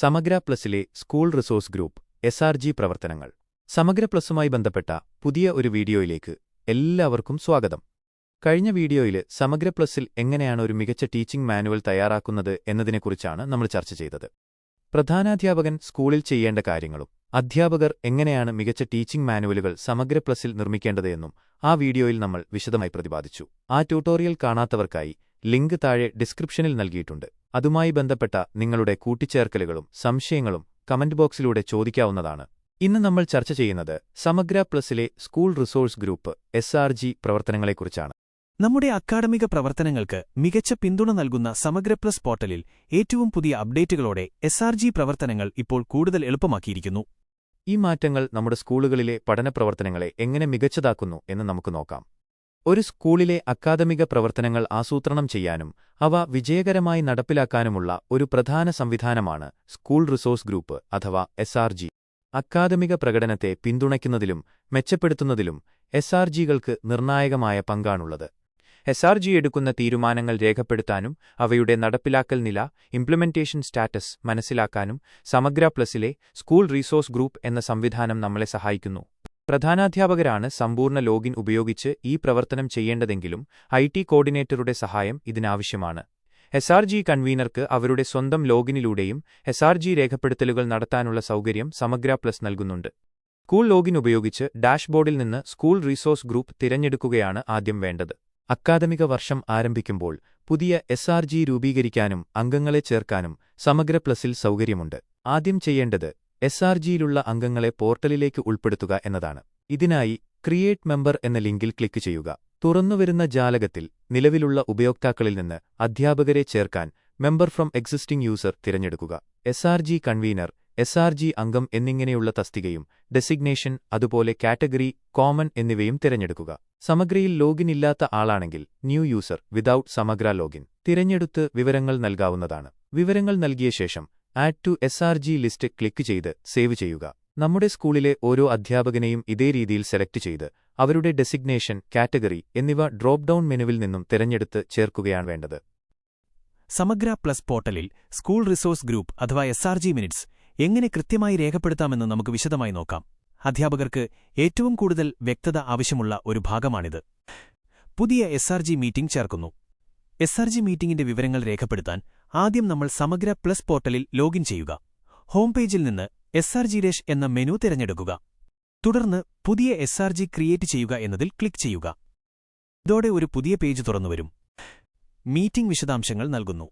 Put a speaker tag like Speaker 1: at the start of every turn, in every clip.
Speaker 1: സമഗ്ര പ്ലസിലെ school resource group S R G പ്രവർത്തനങ്ങൾ. സമഗ്ര പ്ലസുമായി ബന്ധപ്പെട്ട പുതിയ ഒരു വീഡിയോയിലേക്ക് എല്ലാവർക്കും സ്വാഗതം. കഴിഞ്ഞ വീഡിയോയിൽ സമഗ്ര പ്ലസിൽ എങ്ങനെയാണ് ഒരു മികച്ച ടീച്ചിംഗ് മാനുവൽ തയ്യാറാക്കുന്നത് എന്നതിനെക്കുറിച്ചാണ് നമ്മൾ ചർച്ച ചെയ്തത്. പ്രധാനാധ്യാപകൻ സ്കൂളിൽ ചെയ്യേണ്ട കാര്യങ്ങളും അധ്യാപകർ എങ്ങനെയാണ് മികച്ച ടീച്ചിംഗ് മാനുവലുകൾ സമഗ്ര പ്ലസിൽ നിർമ്മിക്കേണ്ടതെന്നും ആ വീഡിയോയിൽ നമ്മൾ വിശദമായി പ്രതിപാദിച്ചു. ആ ട്യൂട്ടോറിയൽ കാണാത്തവർക്കായി ലിങ്ക് താഴെ ഡിസ്ക്രിപ്ഷനിൽ നൽകിയിട്ടുണ്ട്. അതുമായി ബന്ധപ്പെട്ട നിങ്ങളുടെ കൂട്ടിച്ചേർക്കലുകളും സംശയങ്ങളും കമന്റ് ബോക്സിലൂടെ ചോദിക്കാവുന്നതാണ്. ഇന്ന് നമ്മൾ ചർച്ച ചെയ്യുന്നത് Samagra പ്ലസിലെ school resource group S R G പ്രവർത്തനങ്ങളെക്കുറിച്ചാണ്.
Speaker 2: നമ്മുടെ അക്കാഡമിക പ്രവർത്തനങ്ങൾക്ക് മികച്ച പിന്തുണ നൽകുന്ന സമഗ്ര പ്ലസ് പോർട്ടലിൽ ഏറ്റവും പുതിയ അപ്ഡേറ്റുകളോടെ എസ് ആർ ജി പ്രവർത്തനങ്ങൾ ഇപ്പോൾ കൂടുതൽ എളുപ്പമാക്കിയിരിക്കുന്നു.
Speaker 1: ഈ മാറ്റങ്ങൾ നമ്മുടെ സ്കൂളുകളിലെ പഠനപ്രവർത്തനങ്ങളെ എങ്ങനെ മികച്ചതാക്കുന്നു എന്ന് നമുക്ക് നോക്കാം. ഒരു സ്കൂളിലെ അക്കാദമിക പ്രവർത്തനങ്ങൾ ആസൂത്രണം ചെയ്യാനും അവ വിജയകരമായി നടപ്പിലാക്കാനുമുള്ള ഒരു പ്രധാന സംവിധാനമാണ് സ്കൂൾ റിസോഴ്സ് ഗ്രൂപ്പ് അഥവാ എസ് അക്കാദമിക പ്രകടനത്തെ പിന്തുണയ്ക്കുന്നതിലും മെച്ചപ്പെടുത്തുന്നതിലും എസ് ആർ ജികൾക്ക് നിർണായകമായ പങ്കാണുള്ളത്. എസ് ആർ ജി എടുക്കുന്ന തീരുമാനങ്ങൾ രേഖപ്പെടുത്താനും അവയുടെ നടപ്പിലാക്കൽ നില ഇംപ്ലിമെന്റേഷൻ സ്റ്റാറ്റസ് മനസ്സിലാക്കാനും സമഗ്ര പ്ലസിലെ സ്കൂൾ റിസോഴ്സ് ഗ്രൂപ്പ് എന്ന സംവിധാനം നമ്മളെ സഹായിക്കുന്നു. പ്രധാനാധ്യാപകരാണ് സമ്പൂർണ ലോഗിൻ ഉപയോഗിച്ച് ഈ പ്രവർത്തനം ചെയ്യേണ്ടതെങ്കിലും ഐ ടി കോർഡിനേറ്ററുടെ സഹായം ഇതിനാവശ്യമാണ്. എസ് ആർ ജി കൺവീനർക്ക് അവരുടെ സ്വന്തം ലോഗിനിലൂടെയും എസ് ആർ ജി രേഖപ്പെടുത്തലുകൾ നടത്താനുള്ള സൗകര്യം സമഗ്ര പ്ലസ് നൽകുന്നുണ്ട്. സ്കൂൾ ലോഗിൻ ഉപയോഗിച്ച് ഡാഷ്ബോർഡിൽ നിന്ന് സ്കൂൾ റീസോഴ്സ് ഗ്രൂപ്പ് തിരഞ്ഞെടുക്കുകയാണ് ആദ്യം വേണ്ടത്. അക്കാദമിക വർഷം ആരംഭിക്കുമ്പോൾ പുതിയ എസ് ആർ ജി രൂപീകരിക്കാനും അംഗങ്ങളെ ചേർക്കാനും സമഗ്ര പ്ലസിൽ സൗകര്യമുണ്ട്. ആദ്യം ചെയ്യേണ്ടത് എസ് ആർ ജിയിലുള്ള അംഗങ്ങളെ പോർട്ടലിലേക്ക് ഉൾപ്പെടുത്തുക എന്നതാണ്. ഇതിനായി ക്രിയേറ്റ് മെമ്പർ എന്ന ലിങ്കിൽ ക്ലിക്ക് ചെയ്യുക. തുറന്നുവരുന്ന ജാലകത്തിൽ നിലവിലുള്ള ഉപയോക്താക്കളിൽ നിന്ന് അധ്യാപകരെ ചേർക്കാൻ മെമ്പർ ഫ്രം എക്സിസ്റ്റിംഗ് യൂസർ തിരഞ്ഞെടുക്കുക. S R G convener S R G അംഗം എന്നിങ്ങനെയുള്ള തസ്തികയും ഡെസിഗ്നേഷൻ അതുപോലെ കാറ്റഗറി കോമൺ എന്നിവയും തിരഞ്ഞെടുക്കുക. സമഗ്രയിൽ ലോഗിൻ ഇല്ലാത്ത ആളാണെങ്കിൽ new user without Samagra login. തിരഞ്ഞെടുത്ത് വിവരങ്ങൾ നൽകാവുന്നതാണ്. വിവരങ്ങൾ നൽകിയ ശേഷം add to S R G list click ചെയ്ത് സേവ് ചെയ്യുക. നമ്മുടെ സ്കൂളിലെ ഓരോ അധ്യാപകനെയും ഇതേ രീതിയിൽ സെലക്ട് ചെയ്ത് അവരുടെ ഡെസിഗ്നേഷൻ കാറ്റഗറി എന്നിവ ഡ്രോപ്പ് ഡൌൺ മെനുവിൽ നിന്നും തിരഞ്ഞെടുത്ത് ചേർക്കുകയാണ് വേണ്ടത്.
Speaker 2: സമഗ്ര പ്ലസ് പോർട്ടലിൽ സ്കൂൾ റിസോഴ്സ് ഗ്രൂപ്പ് അഥവാ എസ് ആർ ജി മിനിറ്റ്സ് എങ്ങനെ കൃത്യമായി രേഖപ്പെടുത്താമെന്ന് നമുക്ക് വിശദമായി നോക്കാം. അധ്യാപകർക്ക് ഏറ്റവും കൂടുതൽ വ്യക്തത ആവശ്യമുള്ള ഒരു ഭാഗമാണിത്. പുതിയ എസ് ആർ ജി മീറ്റിംഗ് ചേർക്കുന്നു. എസ് ആർ ജി മീറ്റിംഗിന്റെ വിവരങ്ങൾ രേഖപ്പെടുത്താൻ ആദ്യം നമ്മൾ സമഗ്ര പ്ലസ് പോർട്ടലിൽ ലോഗിൻ ചെയ്യുക. ഹോം പേജിൽ നിന്ന് എസ് ആർ ജി രേഷ് എന്ന മെനു തിരഞ്ഞെടുക്കുക. തുടർന്ന് പുതിയ എസ് ആർ ജി ക്രിയേറ്റ് ചെയ്യുക എന്നതിൽ ക്ലിക്ക് ചെയ്യുക. ഇതോടെ ഒരു പുതിയ പേജ് തുറന്നുവരും. മീറ്റിംഗ് വിശദാംശങ്ങൾ നൽകുന്നു.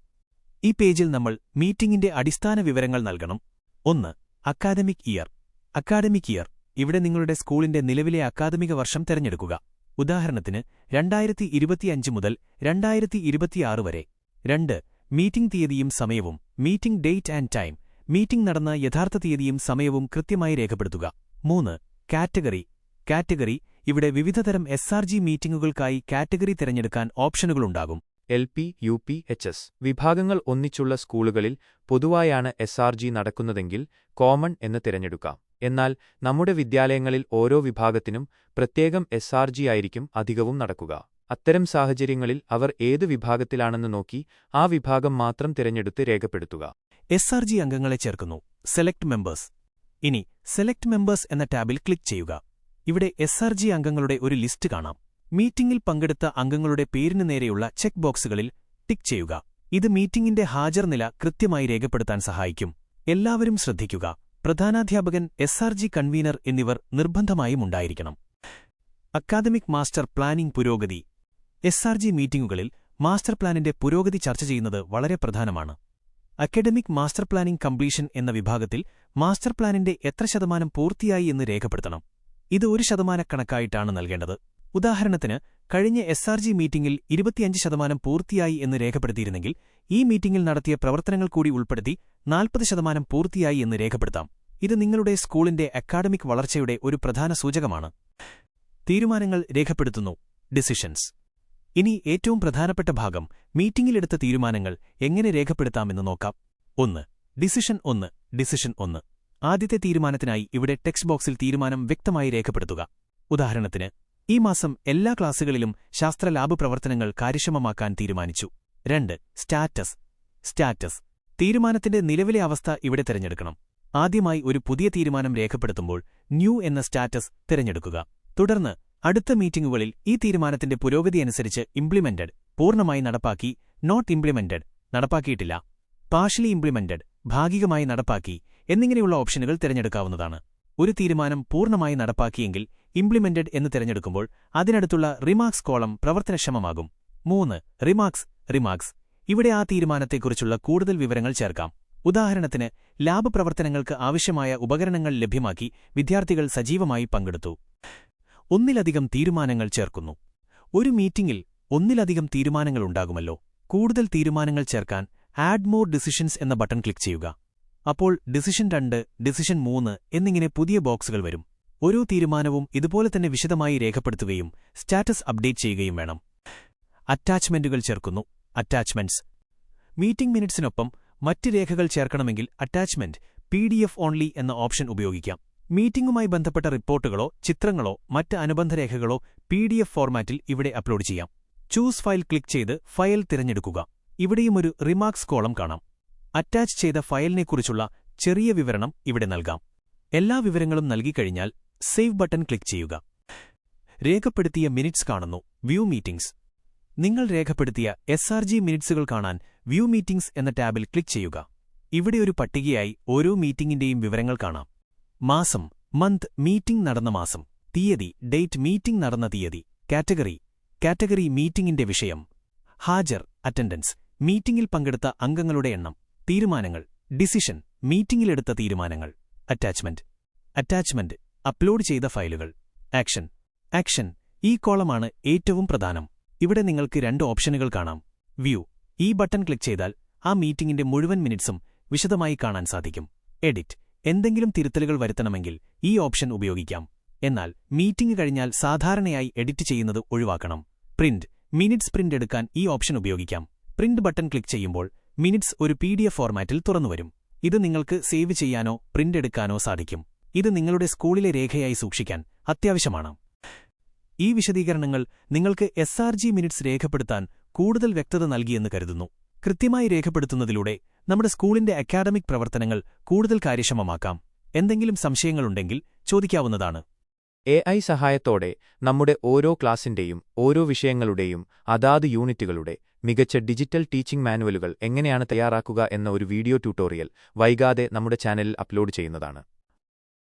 Speaker 2: ഈ പേജിൽ നമ്മൾ മീറ്റിംഗിന്റെ അടിസ്ഥാന വിവരങ്ങൾ നൽകണം. ഒന്ന് അക്കാദമിക് ഇയർ. അക്കാദമിക് ഇയർ ഇവിടെ നിങ്ങളുടെ സ്കൂളിന്റെ നിലവിലെ അക്കാദമിക വർഷം തിരഞ്ഞെടുക്കുക. ഉദാഹരണത്തിന് രണ്ടായിരത്തി ഇരുപത്തിയഞ്ച് മുതൽ രണ്ടായിരത്തി ഇരുപത്തിയാറ് വരെ. രണ്ട് മീറ്റിംഗ് തീയതിയും സമയവും meeting date and time meeting നടന്ന യഥാർത്ഥ തീയതിയും സമയവും കൃത്യമായി രേഖപ്പെടുത്തുക. മൂന്ന് കാറ്റഗറി. കാറ്റഗറി ഇവിടെ വിവിധതരം എസ് ആർ ജി മീറ്റിംഗുകൾക്കായി കാറ്റഗറി തിരഞ്ഞെടുക്കാൻ ഓപ്ഷനുകളുണ്ടാകും.
Speaker 1: L P U P H S വിഭാഗങ്ങൾ ഒന്നിച്ചുള്ള സ്കൂളുകളിൽ പൊതുവായാണ് എസ് ആർ ജി നടക്കുന്നതെങ്കിൽ കോമൺ എന്ന് തിരഞ്ഞെടുക്കാം. എന്നാൽ നമ്മുടെ വിദ്യാലയങ്ങളിൽ ഓരോ വിഭാഗത്തിനും പ്രത്യേകം എസ് ആർ ജി ആയിരിക്കും അധികവും നടക്കുക. അത്തരം സാഹചര്യങ്ങളിൽ അവർ ഏതു വിഭാഗത്തിലാണെന്ന് നോക്കി ആ വിഭാഗം മാത്രം തിരഞ്ഞെടുത്ത് രേഖപ്പെടുത്തുക.
Speaker 2: എസ് ആർ ജി അംഗങ്ങളെ ചേർക്കുന്നു. Select members. ഇനി സെലക്ട് മെമ്പേഴ്സ് എന്ന ടാബിൽ ക്ലിക്ക് ചെയ്യുക. ഇവിടെ എസ് ആർ ജി അംഗങ്ങളുടെ ഒരു ലിസ്റ്റ് കാണാം. മീറ്റിംഗിൽ പങ്കെടുത്ത അംഗങ്ങളുടെ പേരിനു നേരെയുള്ള ചെക്ക് ബോക്സുകളിൽ ടിക്ക് ചെയ്യുക. ഇത് മീറ്റിംഗിന്റെ ഹാജർ നില കൃത്യമായി രേഖപ്പെടുത്താൻ സഹായിക്കും. എല്ലാവരും ശ്രദ്ധിക്കുക. പ്രധാനാധ്യാപകൻ എസ് ആർ ജി കൺവീനർ എന്നിവർ നിർബന്ധമായും ഉണ്ടായിരിക്കണം. അക്കാദമിക് മാസ്റ്റർ പ്ലാനിംഗ് പുരോഗതി. എസ് ആർ ജി മീറ്റിംഗുകളിൽ മാസ്റ്റർ പ്ലാനിന്റെ പുരോഗതി ചർച്ച ചെയ്യുന്നത് വളരെ പ്രധാനമാണ്. അക്കാഡമിക് മാസ്റ്റർ പ്ലാനിംഗ് കംപ്ലീഷൻ എന്ന വിഭാഗത്തിൽ മാസ്റ്റർ പ്ലാനിന്റെ എത്ര ശതമാനം പൂർത്തിയായി എന്ന് രേഖപ്പെടുത്തണം. ഇത് ഒരു ശതമാനക്കണക്കായിട്ടാണ് നൽകേണ്ടത്. ഉദാഹരണത്തിന് കഴിഞ്ഞ എസ് ആർ ജി മീറ്റിംഗിൽ ഇരുപത്തിയഞ്ച് ശതമാനം പൂർത്തിയായി എന്ന് രേഖപ്പെടുത്തിയിരുന്നെങ്കിൽ ഈ മീറ്റിംഗിൽ നടത്തിയ പ്രവർത്തനങ്ങൾ കൂടി ഉൾപ്പെടുത്തി നാൽപ്പത് ശതമാനം പൂർത്തിയായി എന്ന് രേഖപ്പെടുത്താം. ഇത് നിങ്ങളുടെ സ്കൂളിന്റെ അക്കാഡമിക് വളർച്ചയുടെ ഒരു പ്രധാന സൂചകമാണ്. തീരുമാനങ്ങൾ രേഖപ്പെടുത്തുന്നു. ഡിസിഷൻസ്. ഇനി ഏറ്റവും പ്രധാനപ്പെട്ട ഭാഗം മീറ്റിംഗിലെടുത്ത തീരുമാനങ്ങൾ എങ്ങനെ രേഖപ്പെടുത്താമെന്ന് നോക്കാം. ഒന്ന് ഡിസിഷൻ ഒന്ന് ഡിസിഷൻ ഒന്ന്. ആദ്യത്തെ തീരുമാനത്തിനായി ഇവിടെ ടെക്സ്റ്റ് ബോക്സിൽ തീരുമാനം വ്യക്തമായി രേഖപ്പെടുത്തുക. ഉദാഹരണത്തിന് ഈ മാസം എല്ലാ ക്ലാസുകളിലും ശാസ്ത്ര ലാബ് പ്രവർത്തനങ്ങൾ കാര്യക്ഷമമാക്കാൻ തീരുമാനിച്ചു. രണ്ട് സ്റ്റാറ്റസ്. സ്റ്റാറ്റസ്. തീരുമാനത്തിന്റെ നിലവിലെ അവസ്ഥ ഇവിടെ തിരഞ്ഞെടുക്കണം. ആദ്യമായി ഒരു പുതിയ തീരുമാനം രേഖപ്പെടുത്തുമ്പോൾ ന്യൂ എന്ന സ്റ്റാറ്റസ് തിരഞ്ഞെടുക്കുക. തുടർന്ന് അടുത്ത മീറ്റിംഗുകളിൽ ഈ തീരുമാനത്തിന്റെ പുരോഗതി അനുസരിച്ച് ഇംപ്ലിമെന്റഡ് പൂർണമായി നടപ്പാക്കി നോട്ട് ഇംപ്ലിമെന്റഡ് നടപ്പാക്കിയിട്ടില്ല. പാർഷ്യലി ഇംപ്ലിമെന്റഡ് ഭാഗികമായി നടപ്പാക്കി എന്നിങ്ങനെയുള്ള ഓപ്ഷനുകൾ തിരഞ്ഞെടുക്കാവുന്നതാണ്. ഒരു തീരുമാനം പൂർണമായി നടപ്പാക്കിയെങ്കിൽ ഇംപ്ലിമെന്റഡ് എന്ന് തിരഞ്ഞെടുക്കുമ്പോൾ അതിനടുത്തുള്ള റിമാർക്സ് കോളം പ്രവർത്തനക്ഷമമാകും. മൂന്ന് റിമാർക്സ് റിമാർക്സ് ഇവിടെ ആ തീരുമാനത്തെക്കുറിച്ചുള്ള കൂടുതൽ വിവരങ്ങൾ ചേർക്കാം. ഉദാഹരണത്തിന് ലാബ് പ്രവർത്തനങ്ങൾക്ക് ആവശ്യമായ ഉപകരണങ്ങൾ ലഭ്യമാക്കി വിദ്യാർത്ഥികൾ സജീവമായി പങ്കെടുത്തു. ഒന്നിലധികം തീരുമാനങ്ങൾ ചേർക്കുന്നു. ഒരു മീറ്റിംഗിൽ ഒന്നിലധികം തീരുമാനങ്ങൾ ഉണ്ടാകുമല്ലോ. കൂടുതൽ തീരുമാനങ്ങൾ ചേർക്കാൻ ആഡ് മോർ ഡിസിഷൻസ് എന്ന ബട്ടൺ ക്ലിക്ക് ചെയ്യുക. അപ്പോൾ ഡിസിഷൻ രണ്ട് ഡിസിഷൻ മൂന്ന് എന്നിങ്ങനെ പുതിയ ബോക്സുകൾ വരും. ഓരോ തീരുമാനവും ഇതുപോലെ തന്നെ വിശദമായി രേഖപ്പെടുത്തുകയും സ്റ്റാറ്റസ് അപ്ഡേറ്റ് ചെയ്യുകയും വേണം. അറ്റാച്ച്മെന്റുകൾ ചേർക്കുന്നു. അറ്റാച്ച്മെന്റ്സ്. മീറ്റിംഗ് മിനിറ്റ്സിനൊപ്പം മറ്റ് രേഖകൾ ചേർക്കണമെങ്കിൽ അറ്റാച്ച്മെന്റ് പി ഓൺലി എന്ന ഓപ്ഷൻ ഉപയോഗിക്കാം. മീറ്റിംഗുമായി ബന്ധപ്പെട്ട റിപ്പോർട്ടുകളോ ചിത്രങ്ങളോ മറ്റ് അനുബന്ധ രേഖകളോ പി ഡി എഫ് ഫോർമാറ്റിൽ ഇവിടെ അപ്ലോഡ് ചെയ്യാം. ചൂസ് ഫയൽ ക്ലിക്ക് ചെയ്ത് ഫയൽ തിരഞ്ഞെടുക്കുക. ഇവിടെയും ഒരു റിമാർക്സ് കോളം കാണാം. അറ്റാച്ച് ചെയ്ത ഫയലിനെക്കുറിച്ചുള്ള ചെറിയ വിവരണം ഇവിടെ നൽകാം. എല്ലാ വിവരങ്ങളും നൽകിക്കഴിഞ്ഞാൽ സേവ് ബട്ടൺ ക്ലിക്ക് ചെയ്യുക. രേഖപ്പെടുത്തിയ മിനിറ്റ്സ് കാണുന്നു. View meetings. നിങ്ങൾ രേഖപ്പെടുത്തിയ എസ് ആർ ജി മിനിറ്റ്സുകൾ കാണാൻ വ്യൂ മീറ്റിംഗ്സ് എന്ന ടാബിൽ ക്ലിക്ക് ചെയ്യുക. ഇവിടെ ഒരു പട്ടികയായി ഓരോ മീറ്റിംഗിന്റെയും വിവരങ്ങൾ കാണാം. മാസം മന്ത് മീറ്റിംഗ് നടന്ന മാസം തീയതി ഡേറ്റ് മീറ്റിംഗ് നടന്ന തീയതി കാറ്റഗറി കാറ്റഗറി മീറ്റിംഗിന്റെ വിഷയം ഹാജർ അറ്റൻഡൻസ് മീറ്റിംഗിൽ പങ്കെടുത്ത അംഗങ്ങളുടെ എണ്ണം തീരുമാനങ്ങൾ ഡിസിഷൻ മീറ്റിംഗിലെടുത്ത തീരുമാനങ്ങൾ അറ്റാച്ച്മെന്റ് അറ്റാച്ച്മെന്റ് അപ്ലോഡ് ചെയ്ത ഫയലുകൾ ആക്ഷൻ ആക്ഷൻ ഈ കോളമാണ് ഏറ്റവും പ്രധാനം. ഇവിടെ നിങ്ങൾക്ക് രണ്ട് ഓപ്ഷനുകൾ കാണാം. വ്യൂ ഈ ബട്ടൺ ക്ലിക്ക് ചെയ്താൽ ആ മീറ്റിംഗിന്റെ മുഴുവൻ മിനിറ്റ്സും വിശദമായി കാണാൻ സാധിക്കും. എഡിറ്റ് എന്തെങ്കിലും തിരുത്തലുകൾ വരുത്തണമെങ്കിൽ ഈ ഓപ്ഷൻ ഉപയോഗിക്കാം. എന്നാൽ മീറ്റിംഗ് കഴിഞ്ഞാൽ സാധാരണയായി എഡിറ്റ് ചെയ്യുന്നത് ഒഴിവാക്കണം. പ്രിന്റ്. മിനിറ്റ്സ് പ്രിന്റ് എടുക്കാൻ ഈ ഓപ്ഷൻ ഉപയോഗിക്കാം. പ്രിന്റ് ബട്ടൺ ക്ലിക്ക് ചെയ്യുമ്പോൾ മിനിറ്റ്സ് ഒരു പി ഫോർമാറ്റിൽ തുറന്നുവരും. ഇത് നിങ്ങൾക്ക് സേവ് ചെയ്യാനോ പ്രിന്റ് എടുക്കാനോ സാധിക്കും. ഇത് നിങ്ങളുടെ സ്കൂളിലെ രേഖയായി സൂക്ഷിക്കാൻ അത്യാവശ്യമാണ്. ഈ വിശദീകരണങ്ങൾ നിങ്ങൾക്ക് എസ് മിനിറ്റ്സ് രേഖപ്പെടുത്താൻ കൂടുതൽ വ്യക്തത നൽകിയെന്ന് കരുതുന്നു. കൃത്യമായി രേഖപ്പെടുത്തുന്നതിലൂടെ നമ്മുടെ സ്കൂളിന്റെ അക്കാദമിക് പ്രവർത്തനങ്ങൾ കൂടുതൽ കാര്യക്ഷമമാക്കാം. എന്തെങ്കിലും സംശയങ്ങളുണ്ടെങ്കിൽ ചോദിക്കാവുന്നതാണ്.
Speaker 1: എ ഐ സഹായത്തോടെ നമ്മുടെ ഓരോ ക്ലാസിന്റെയും ഓരോ വിഷയങ്ങളുടെയും അതാത് യൂണിറ്റുകളുടെ മികച്ച ഡിജിറ്റൽ ടീച്ചിംഗ് മാനുവലുകൾ എങ്ങനെയാണ് തയ്യാറാക്കുക എന്ന ഒരു വീഡിയോ ട്യൂട്ടോറിയൽ വൈകാതെ നമ്മുടെ ചാനലിൽ അപ്ലോഡ് ചെയ്യുന്നതാണ്.